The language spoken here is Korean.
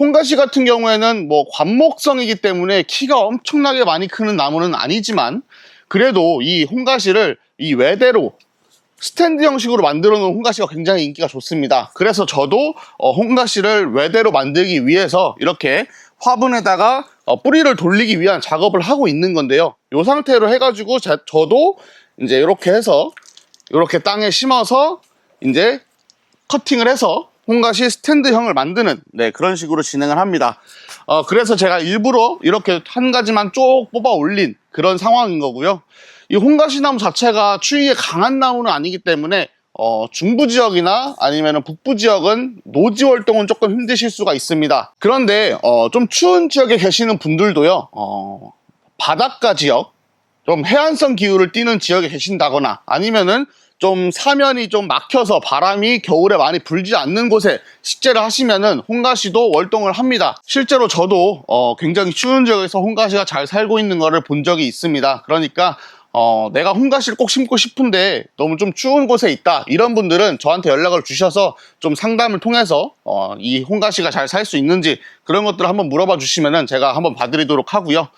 홍가시 같은 경우에는 뭐 관목성이기 때문에 키가 엄청나게 많이 크는 나무는 아니지만 그래도 이 홍가시를 이 외대로 스탠드 형식으로 만들어 놓은 홍가시가 굉장히 인기가 좋습니다. 그래서 저도 어, 홍가시를 외대로 만들기 위해서 이렇게 화분에다가 어, 뿌리를 돌리기 위한 작업을 하고 있는 건데요. 이 상태로 해가지고 제- 저도 이제 이렇게 해서 이렇게 땅에 심어서 이제 커팅을 해서 홍가시 스탠드형을 만드는 네, 그런 식으로 진행을 합니다. 어, 그래서 제가 일부러 이렇게 한 가지만 쭉 뽑아 올린 그런 상황인 거고요. 이 홍가시 나무 자체가 추위에 강한 나무는 아니기 때문에 어, 중부 지역이나 아니면 북부 지역은 노지 활동은 조금 힘드실 수가 있습니다. 그런데 어, 좀 추운 지역에 계시는 분들도요. 어, 바닷가 지역, 좀 해안성 기후를 띠는 지역에 계신다거나 아니면은 좀 사면이 좀 막혀서 바람이 겨울에 많이 불지 않는 곳에 식재를 하시면은 홍가시도 월동을 합니다. 실제로 저도 어, 굉장히 추운 지역에서 홍가시가 잘 살고 있는 거를 본 적이 있습니다. 그러니까 어, 내가 홍가시를 꼭 심고 싶은데 너무 좀 추운 곳에 있다. 이런 분들은 저한테 연락을 주셔서 좀 상담을 통해서 어, 이 홍가시가 잘 살 수 있는지 그런 것들을 한번 물어봐 주시면은 제가 한번 봐드리도록 하고요.